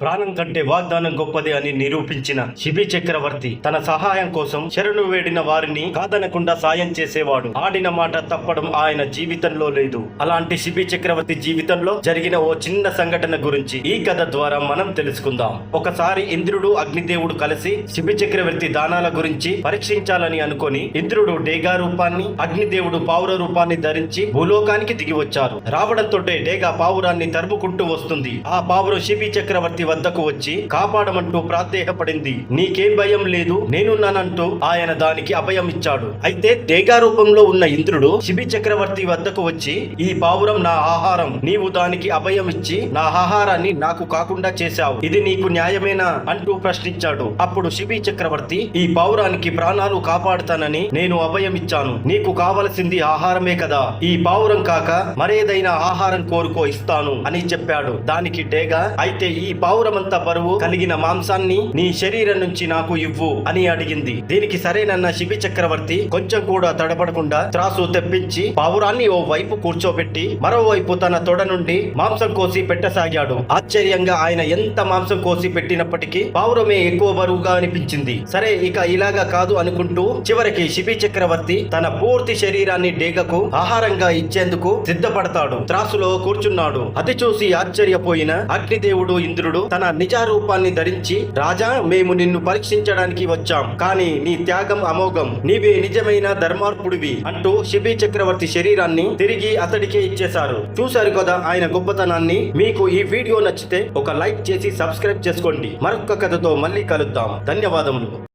ప్రాణం కంటే వాగ్దానం గొప్పది అని నిరూపించిన శిబి చక్రవర్తి తన సహాయం కోసం శరణు వేడిన వారిని కాదనకుండా సాయం చేసేవాడు. ఆడిన మాట తప్పడం ఆయన జీవితంలో లేదు. అలాంటి శిబి చక్రవర్తి జీవితంలో జరిగిన ఓ చిన్న సంఘటన గురించి ఈ కథ ద్వారా మనం తెలుసుకుందాం. ఒకసారి ఇంద్రుడు అగ్నిదేవుడు కలిసి శిబి చక్రవర్తి దానాల గురించి పరీక్షించాలని అనుకొని ఇంద్రుడు డేగా రూపాన్ని అగ్నిదేవుడు పావుర రూపాన్ని ధరించి భూలోకానికి దిగి వచ్చారు. రావడంతో డేగా పావురాన్ని తరుముకుంటూ వస్తుంది. ఆ పావురం శిబి చక్రవర్తి వద్దకు వచ్చి కాపాడమంటూ ప్రాధేయపడింది. నీకేం భయం లేదు నేనున్నానంటూ ఆయన దానికి అభయం ఇచ్చాడు అయితే డేగా రూపంలో ఉన్న ఇంద్రుడు శిబి చక్రవర్తి వద్దకు వచ్చి ఈ పావురం నా ఆహారం నీవు దానికి అభయం ఇచ్చి నా ఆహారాన్ని నాకు కాకుండా చేశావు. ఇది నీకు న్యాయమేనా? అంటూ ప్రశ్నించాడు. అప్పుడు శిబి చక్రవర్తి ఈ పావురానికి ప్రాణాలు కాపాడుతానని నేను అభయం ఇచ్చాను నీకు కావలసింది ఆహారమే కదా. ఈ పావురం కాక మరేదైనా ఆహారం కోరుకో ఇస్తాను అని చెప్పాడు. దానికి డేగా అయితే ఈ పావు పావురమంత బరువు కలిగిన మాంసాన్ని నీ శరీరం నుంచి నాకు ఇవ్వు అని అడిగింది. దీనికి సరేనన్న శిబి చక్రవర్తి కొంచెం కూడా తడబడకుండా త్రాసు తెప్పించి పావురాన్ని ఓ వైపు కూర్చోబెట్టి మరోవైపు తన తొడ నుండి మాంసం కోసి పెట్టసాగాడు. ఆశ్చర్యంగా ఆయన ఎంత మాంసం కోసి పెట్టినప్పటికీ పావురమే ఎక్కువ బరువుగా అనిపించింది. సరే ఇక ఇలాగా కాదు అనుకుంటూ చివరికి శిబి చక్రవర్తి తన పూర్తి శరీరాన్ని డేగకు ఆహారంగా ఇచ్చేందుకు సిద్ధపడతాడు. త్రాసులో కూర్చున్నాడు. అది చూసి ఆశ్చర్యపోయిన అగ్నిదేవుడు ఇంద్రుడు తన నిజ రూపాన్ని ధరించి రాజా మేము నిన్ను పరీక్షించడానికి వచ్చాం కానీ నీ త్యాగం అమోఘం. నీవే నిజమైన ధర్మార్పుడివి అంటూ శిబి చక్రవర్తి శరీరాన్ని తిరిగి అతడికే ఇచ్చేశారు. చూశారు కదా ఆయన గొప్పతనాన్ని? మీకు ఈ వీడియో నచ్చితే ఒక లైక్ చేసి సబ్స్క్రైబ్ చేసుకోండి. మరొక కథతో మళ్ళీ కలుద్దాం. ధన్యవాదములు.